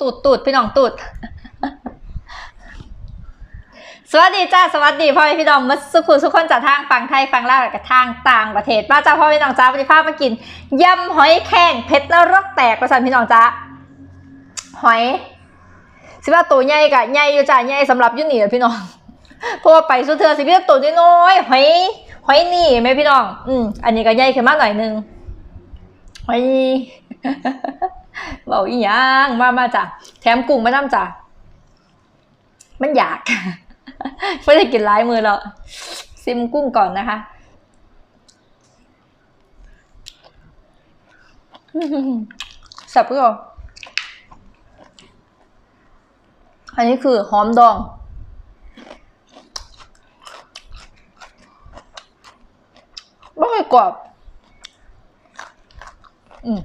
ตูดตูดพี่น้องตูด สวัสดีจ้าสวัสดีพ่อแม่พี่น้องมาสุขุสุขคนจากทางฝั่งไทยฝั่งลาวและก็ทางต่างประเทศมาจ้าพ่อแม่พี่น้องจ้าวันนี้พามากินยำหอยแข้งเผ็ดนรกแตกประสานพี่น้องจ้าหอยสิว่าตัวใหญ่กะใหญ่อยู่จ้าใหญ่สำหรับยุ่นี่อะพี่น้องเพราะว่าไปสุดเทือสิพี่ตัวน้อยหอยหอยนี่ไหมพี่น้อง อืมอันนี้ก็ใหญ่ขึ้นมากหน่อยนึงหอย เบาอีหยังมามาจ้ะแถมกุ้งมาน้ำจ้ะมันอยากไม่ได้กินร้ายมือแล้วซิมกุ้งก่อนนะคะสับก็อันนี้คือหอมดอง ไม่ค่อยกรอบ อืม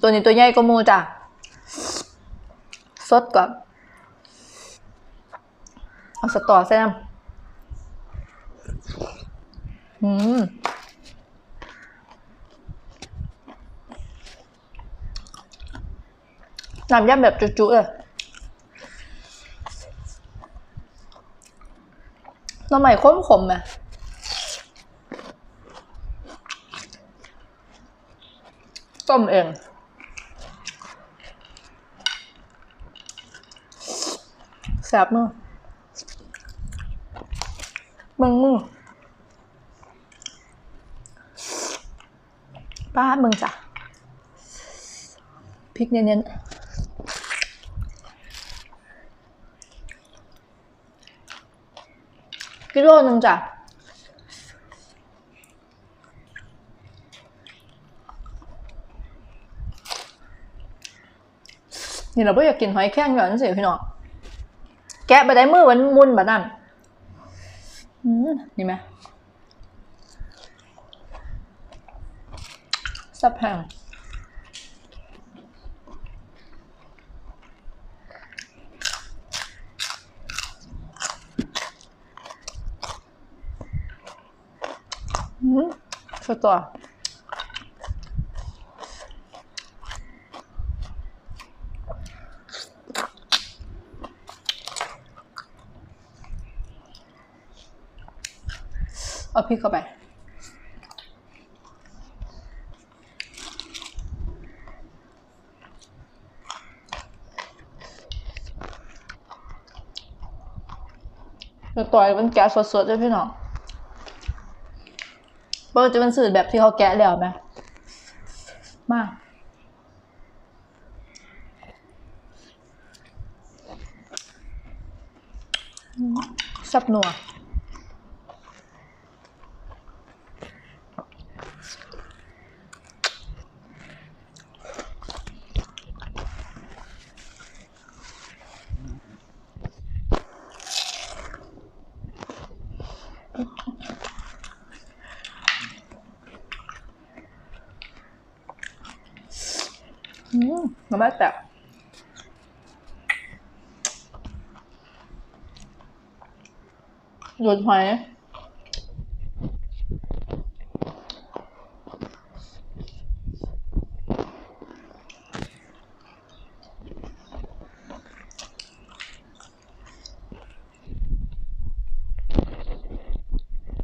ตัวนี้ตัวใหญ่ก็มูจ้ะสดก่อนเอาสตอใส่น้ำอืมน้ำยำแบบจุ๊ๆเลยหน้ำใหม่ข้มขมไหม ต้มเอง แสบมือมึงมือป้ามึงจ้ะพริกเน้นๆกิโลนึงจ้ะ นี่เราไม่อยากกินหอยแข้งหย่อนสิพี่น้องแกะไปได้มือมันมุนแบบนั้นอืมนี่ไหมสับแห้งอืมสุดตัว เอาพริกเข้าไปแล้วต่อยมันแกะสดๆด้วยพี่น้องเบอร์จะเป็นสูตรแบบที่เขาแกะแล้วไหมมากสับนัว อืมน้ำมันแตกหยุดหอย